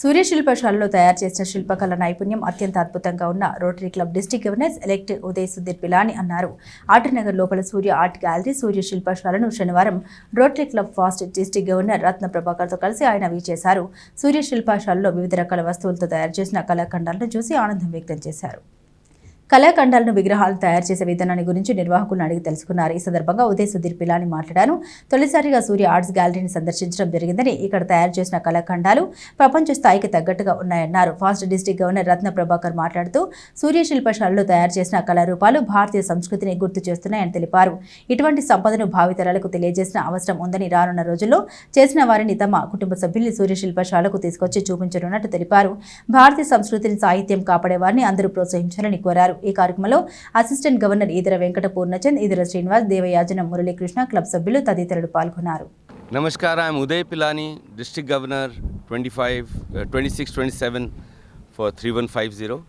సూర్య శిల్పశాలలో తయారు చేసిన శిల్పకళ నైపుణ్యం అత్యంత అద్భుతంగా ఉన్న rotary club district governor elect Uday Sudhir Pilani అన్నారు. ఆటనగర్ లోపల సూర్య ఆర్ట్ గ్యాలరీ సూర్య శిల్పశాలను శనివారం rotary club past district governor Ratna ప్రభాకర్తో కలిసి ఆయన విచేశారు. సూర్య శిల్పశాలలో వివిధ రకాల వస్తువులతో తయారు చేసిన కళాఖండాలను చూసి ఆనందం వ్యక్తం చేశారు. కళాఖండాలను విగ్రహాలు తయారు చేసే విధానాన్ని గురించి నిర్వాహకులను అడిగి తెలుసుకున్నారు. ఈ సందర్భంగా ఉదయ్ సుధీర్ పిలాని మాట్లాడాను తొలిసారిగా సూర్య ఆర్ట్స్ గ్యాలరీని సందర్శించడం జరిగిందని ఇక్కడ తయారు చేసిన కళాఖండాలు ప్రపంచ స్థాయికి తగ్గట్టుగా ఉన్నాయన్నారు. Past district governor Ratna Prabhakar మాట్లాడుతూ సూర్య శిల్పశాలలో తయారు చేసిన కళారూపాలు భారతీయ సంస్కృతిని గుర్తు చేస్తున్నాయని తెలిపారు. ఇటువంటి సంపదను భావితరాలకు తెలియజేసిన అవసరం ఉందని రానున్న రోజుల్లో చేసిన వారిని తమ కుటుంబ సభ్యుల్ని సూర్య శిల్పశాలకు తీసుకొచ్చి చూపించనున్నట్టు తెలిపారు. భారతీయ సంస్కృతిని సాహిత్యం కాపాడే వారిని అందరూ ప్రోత్సహించాలని కోరారు. ఈ కార్యక్రమంలో assistant governor Eedara Venkata Purnachand Eedara Srinivas Devayajanam Muralikrishna club సభ్యులు తదితరులు పాల్గొన్నారు Namaskar, I am Uday Pilani, District Governor 25, uh, 26, 27 for 3150.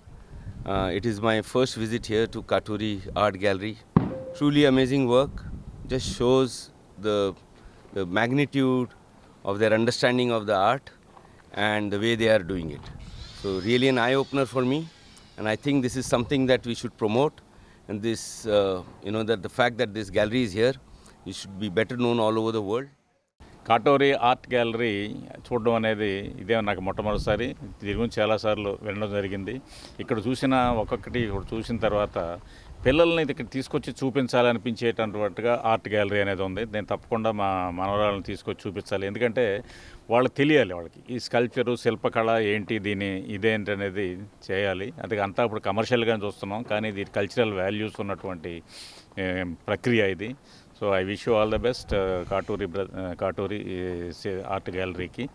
Uh, it is my first visit here to Katuri Art Gallery. Truly amazing work, just shows the, the magnitude of their understanding of the art and the way they are doing it. So, really an eye opener for me, and I think this is something that we should promote. And this, uh, you know, that the fact that this gallery is here, it should be better known all over the world. Katuri art gallery చూడడం అనేది ఇదే నాకు మొట్టమొదటిసారి దీని గురించి చాలాసార్లు వినడం జరిగింది ఇక్కడ చూసిన ఒక్కొక్కటి ఇక్కడ చూసిన తర్వాత పిల్లల్ని ఇక్కడ తీసుకొచ్చి చూపించాలనిపించేటటువంటిగా ఆర్ట్ గ్యాలరీ అనేది ఉంది. నేను తప్పకుండా మా మనవరాలను తీసుకొచ్చి చూపించాలి. ఎందుకంటే వాళ్ళకి తెలియాలి వాళ్ళకి. ఈ స్కల్ప్చరు శిల్పకళ ఏంటి దీని ఇదేంటి అనేది చేయాలి. అది అంతా ఇప్పుడు కమర్షియల్గా చూస్తున్నాం. కానీ ఇది కల్చరల్ వాల్యూస్ ఉన్నటువంటి ప్రక్రియ ఇది. So I wish you all the best Katuri బ్ర కాటూరి ఆర్ట్ గ్యాలరీకి.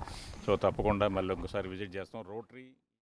సో తప్పకుండా మళ్ళీ ఇంకోసారి విజిట్ చేస్తాం. రోటరీ